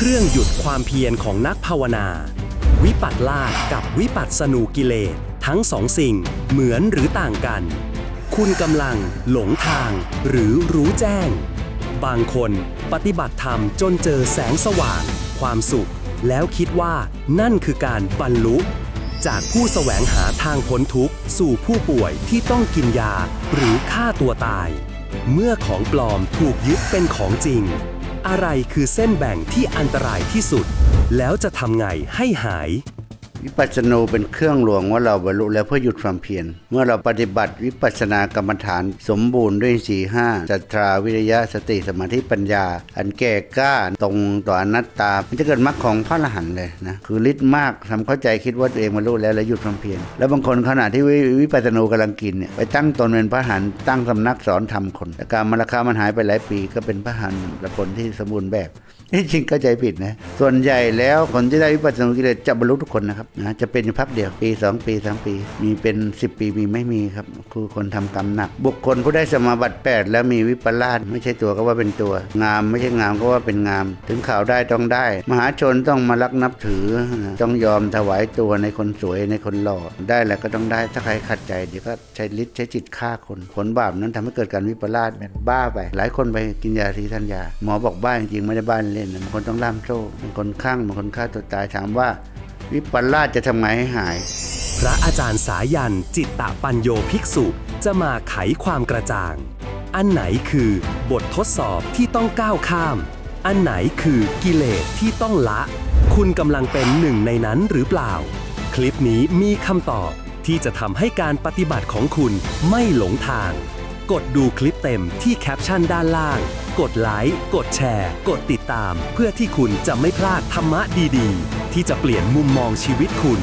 เครื่องหยุดความเพียรของนักภาวนา วิปัสสลากับวิปัสสนูกิเลสทั้งสองสิ่งเหมือนหรือต่างกัน คุณกำลังหลงทางหรือรู้แจ้ง บางคนปฏิบัติธรรมจนเจอแสงสว่าง ความสุข แล้วคิดว่านั่นคือการบรรลุ จากผู้แสวงหาทางพ้นทุกข์ สู่ผู้ป่วยที่ต้องกินยาหรือฆ่าตัวตาย เมื่อของปลอมถูกยึดเป็นของจริง อะไรคือเส้นแบ่งที่อันตรายที่สุด แล้วจะทำไงให้หาย วิปัสสนูเป็นเครื่องหลวงว่าเราบรรลุแล้วเพื่อหยุดความเพียรเมื่อเราปฏิบัติวิปัสสนากรรมฐาน สมบูรณ์ด้วยสีห้าศรัทธาวิริยะสติสมาธิปัญญา อันแก่กล้าตรงต่ออนัตตามันจะเกิดมรรคของพระอรหันต์เลยนะคือฤทธิ์มากทำเข้าใจคิดว่าตัวเองบรรลุแล้วแล้วหยุดความเพียรแล้วบางคนขณะที่วิวปัสสนูกำลังกินเนี่ยไปตั้งตนเป็นพระหันตั้งสำนักสอนธรรมคนแต่การมรรคามันหายไปหลายปีก็เป็นพระหันละผลที่สมบูรณ์แบบนี่จริงเข้าใจผิดนะส่วนใหญ่แล้วคนที่ได้วิปัสสนากิเลสจะบรรลุทุกคนนะครับนะจะเป็นอยู่พักเดียวปี 2 ปี 3 ปี มีเป็น 10 ปีมีไม่มีครับคือคนทำกรรมหนัก บุคคลผู้ได้สมาบัติ 8 แล้วมีวิปลาสไม่ใช่ตัวก็ว่าเป็นตัว งามไม่ใช่งามก็ว่าเป็นงาม ถึงข่าวได้ต้องได้ มหาชนต้องมารักนับถือ ต้องยอมถวายตัวในคนสวยในคนหล่อได้แล้วก็ต้องได้ถ้าใครขัดใจเดี๋ยวก็ใช้ฤทธิ์ใช้จิตฆ่าคนผลบาปนั้นทำให้เกิดการวิปลาสเป็นบ้าไป หลายคนไปกินยาทีทันยาหมอบอกบ้าจริงไม่ได้บ้านเล่นบางคนต้องล่ามโซ่บางคนข้างบางคนฆ่าตัวตายถามว่า วิปลาสจะทำไงให้หาย พระอาจารย์สายันจิตตปัญโยภิกษุจะมาไขความกระจ่าง อันไหนคือบททดสอบที่ต้องก้าวข้าม อันไหนคือกิเลสที่ต้องละ คุณกำลังเป็นหนึ่งในนั้นหรือเปล่า คลิปนี้มีคำตอบที่จะทำให้การปฏิบัติของคุณไม่หลงทาง กดดูคลิปเต็มที่แคปชั่นด้านล่าง กดไลค์ กดแชร์ กดติดตาม เพื่อที่คุณจะไม่พลาดธรรมะดี ๆ ที่จะเปลี่ยนมุมมองชีวิตคุณ